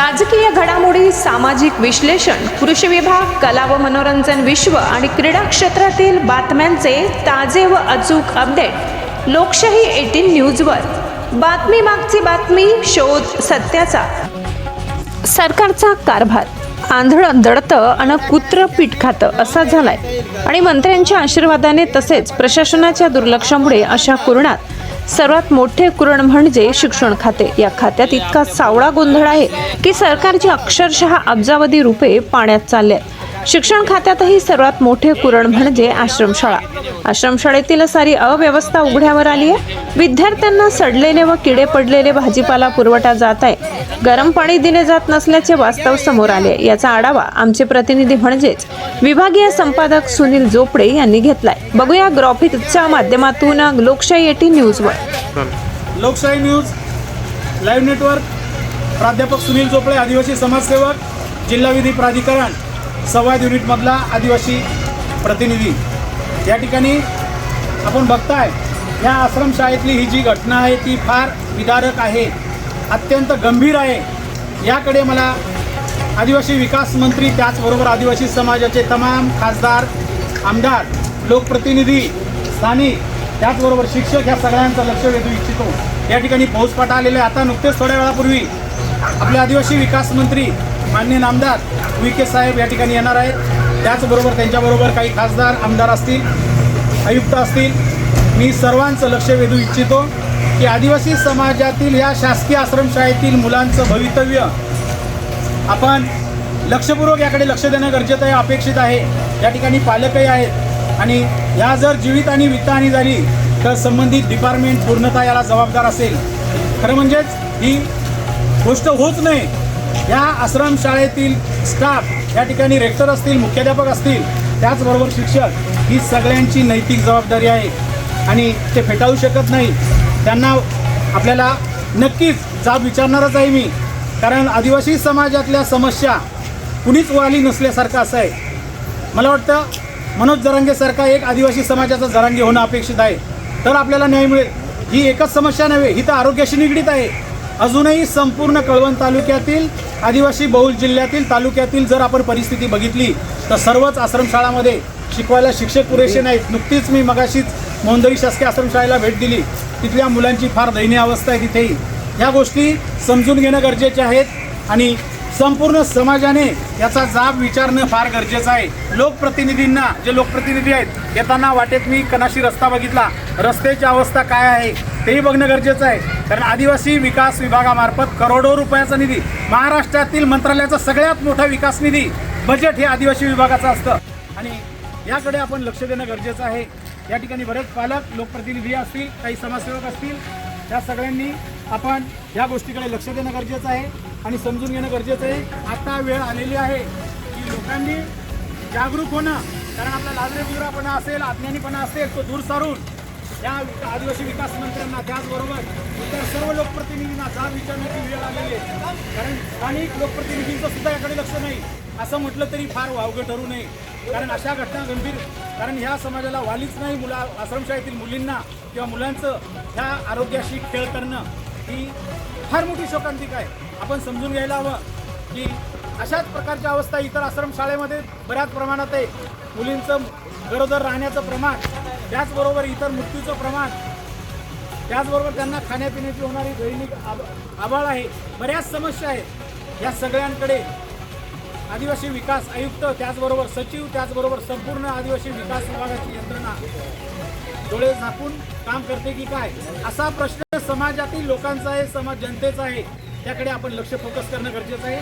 राजकीय घडामोडी सामाजिक विश्लेषण कृषी विभाग कला व मनोरंजन विश्व आणि क्रीडा क्षेत्रातील बातम्यांचे ताजे व अचूक अपडेट लोकशाही एटीन न्यूजवर. बातमी मागची बातमी शोध सत्याचा. सरकारचा कारभार. आंधळं दडतं आणि कुत्र पीठ खातं असा झालाय. आणि मंत्र्यांच्या आशीर्वादाने तसेच प्रशासनाच्या दुर्लक्षामुळे अशा कुरणात सर्वात मोठे कुरण म्हणजे शिक्षण खाते या खात्यात इतका सावळा गोंधळ आहे की सरकारची अक्षरशः अब्जावधी रुपये पाण्यात चालले आहेत. शिक्षण खात्यातही सर्वात मोठे कुरण म्हणजे आश्रमशाळा. आश्रमशाळेतील सारी अव्यवस्था उघड्यावर आली आहे. विद्यार्थ्यांना सडलेले व किडे पडलेले भाजीपाला पुरवठा जात आहे. गरम पाणी दिले जात नसल्याचे वास्तव समोर आले. याचा आढावा आमचे प्रतिनिधी म्हणजेच विभागीय संपादक सुनील जोपडे यांनी घेतलाय. बघूया ग्रॉफिकच्या माध्यमातून लोकशाही एटी न्यूजवर. लोकशाही न्यूज लाईव्ह नेटवर्क प्राध्यापक सुनील जोपडे आदिवासी समाजसेवक जिल्हा विधी प्राधिकरण. सवाद युनिटमधला आदिवासी प्रतिनिधी. या ठिकाणी आपण बघताय या आश्रमशाळेतली ही जी घटना आहे ती फार विदारक आहे अत्यंत गंभीर आहे. याकडे मला आदिवासी विकास मंत्री त्याचबरोबर आदिवासी समाजाचे तमाम खासदार आमदार लोकप्रतिनिधी स्थानिक त्याचबरोबर शिक्षक ह्या सगळ्यांचं लक्ष वेधू इच्छितो. या ठिकाणी फौजफाटा आलेले आता नुकतेच थोड्या वेळापूर्वी आपले आदिवासी विकास मंत्री मान्य वी के साहेब या ठिकाणी येणार आहेत. त्याचबरोबर त्यांच्याबरोबर काही खासदार आमदार असतील आयुक्त असतील. मी सर्वांचं लक्ष वेधू इच्छितो की आदिवासी समाजातील या शासकीय आश्रमशाळेतील मुलांचं भवितव्य आपण लक्षपूर्वक याकडे लक्ष देणं गरजेचं आहे अपेक्षित आहे. या ठिकाणी पालकही आहेत. आणि या जर जीवित आणि वित्तहानी झाली तर संबंधित डिपार्टमेंट पूर्णतः याला जबाबदार असेल. खरं म्हणजेच ही गोष्ट होत नाही. या आश्रमशाळेतील स्टाफ या ठिकाणी रेक्टर असतील मुख्याध्यापक असतील त्याचबरोबर शिक्षक ही सगळ्यांची नैतिक जबाबदारी आहे. आणि ते फेटाळू शकत नाही. त्यांना आपल्याला नक्कीच जाब विचारणारच आहे मी. कारण आदिवासी समाजातल्या समस्या कुणीच वाली नसल्यासारखं असं आहे. मला वाटतं मनोज जरांगेसारखा एक आदिवासी समाजाचा जरांगे होणं अपेक्षित आहे. तर आपल्याला न्याय मिळेल. ही एकच समस्या नव्हे ही तर आरोग्याशी निगडीत आहे. अजूनही संपूर्ण कळवण तालुक्यातील आदिवासी बहुल जिल्ह्यातील तालुक्यातील जर आपण परिस्थिती बघितली तर सर्वच आश्रमशाळामध्ये शिकवायला शिक्षक पुरेसे नाहीत. नुकतीच मी मगाशीच मोंदरी शासकीय आश्रमशाळेला भेट दिली. तिथल्या मुलांची फार दयनीय अवस्था आहे तिथेही. ह्या गोष्टी समजून घेणं गरजेचे आहेत आणि संपूर्ण समाजाने याचा जाब विचारणं फार गरजेचं आहे. लोकप्रतिनिधींना जे लोकप्रतिनिधी आहेत येताना वाटेत मी कनाशी रस्ता बघितला. रस्त्याची अवस्था काय आहे? तेही बघणं गरजेचं आहे. कारण आदिवासी विकास विभागामार्फत करोडो रुपयाचा निधी महाराष्ट्रातील मंत्रालयाचा सगळ्यात मोठा विकास निधी बजेट हे आदिवासी विभागाचं असतं. आणि याकडे आपण लक्ष देणं गरजेचं आहे. या ठिकाणी बरेच पालक लोकप्रतिनिधी असतील काही समाजसेवक असतील त्या सगळ्यांनी आपण या गोष्टीकडे लक्ष देणं गरजेचं आहे आणि समजून घेणं गरजेचं आहे. आता वेळ आलेली आहे की लोकांनी जागरूक होणं. कारण आपला लाजरेबुजरापणा असेल अज्ञानीपणा असेल तो दूर सारून या आदिवासी विकास मंत्र्यांना त्याचबरोबर इतर सर्व लोकप्रतिनिधींना जाब विचारण्याची वेळ आलेली आहे. कारण स्थानिक लोकप्रतिनिधींचं सुद्धा याकडे लक्ष नाही. असं म्हटलं तरी फार वावगं ठरू नये. कारण अशा घटना गंभीर. कारण ह्या समाजाला वालीच नाही मुला आश्रमशाळेतील मुलींना किंवा मुलांचं ह्या आरोग्याशी खेळ करणं ही फार मोठी शोकांतिक आहे. आपण समजून घ्यायला हवं की अशाच प्रकारच्या अवस्था इतर आश्रमशाळेमध्ये बऱ्याच प्रमाणात आहे. मुलींचं गरोदर राहण्याचं प्रमाण त्याचबरोबर इतर मृत्यूचं प्रमाण त्याचबरोबर त्यांना खाण्यापिण्याची होणारी दैनिक आब आबाळ आहे बऱ्याच समस्या आहेत. या सगळ्यांकडे आदिवासी विकास आयुक्त त्याचबरोबर सचिव त्याचबरोबर संपूर्ण आदिवासी विकास विभागाची यंत्रणा डोळे झाकून काम करते की काय? असा प्रश्न समाजातील लोकांचा आहे समाज जनतेचा आहे. त्याकडे आपण लक्ष फोकस करणं गरजेचं आहे.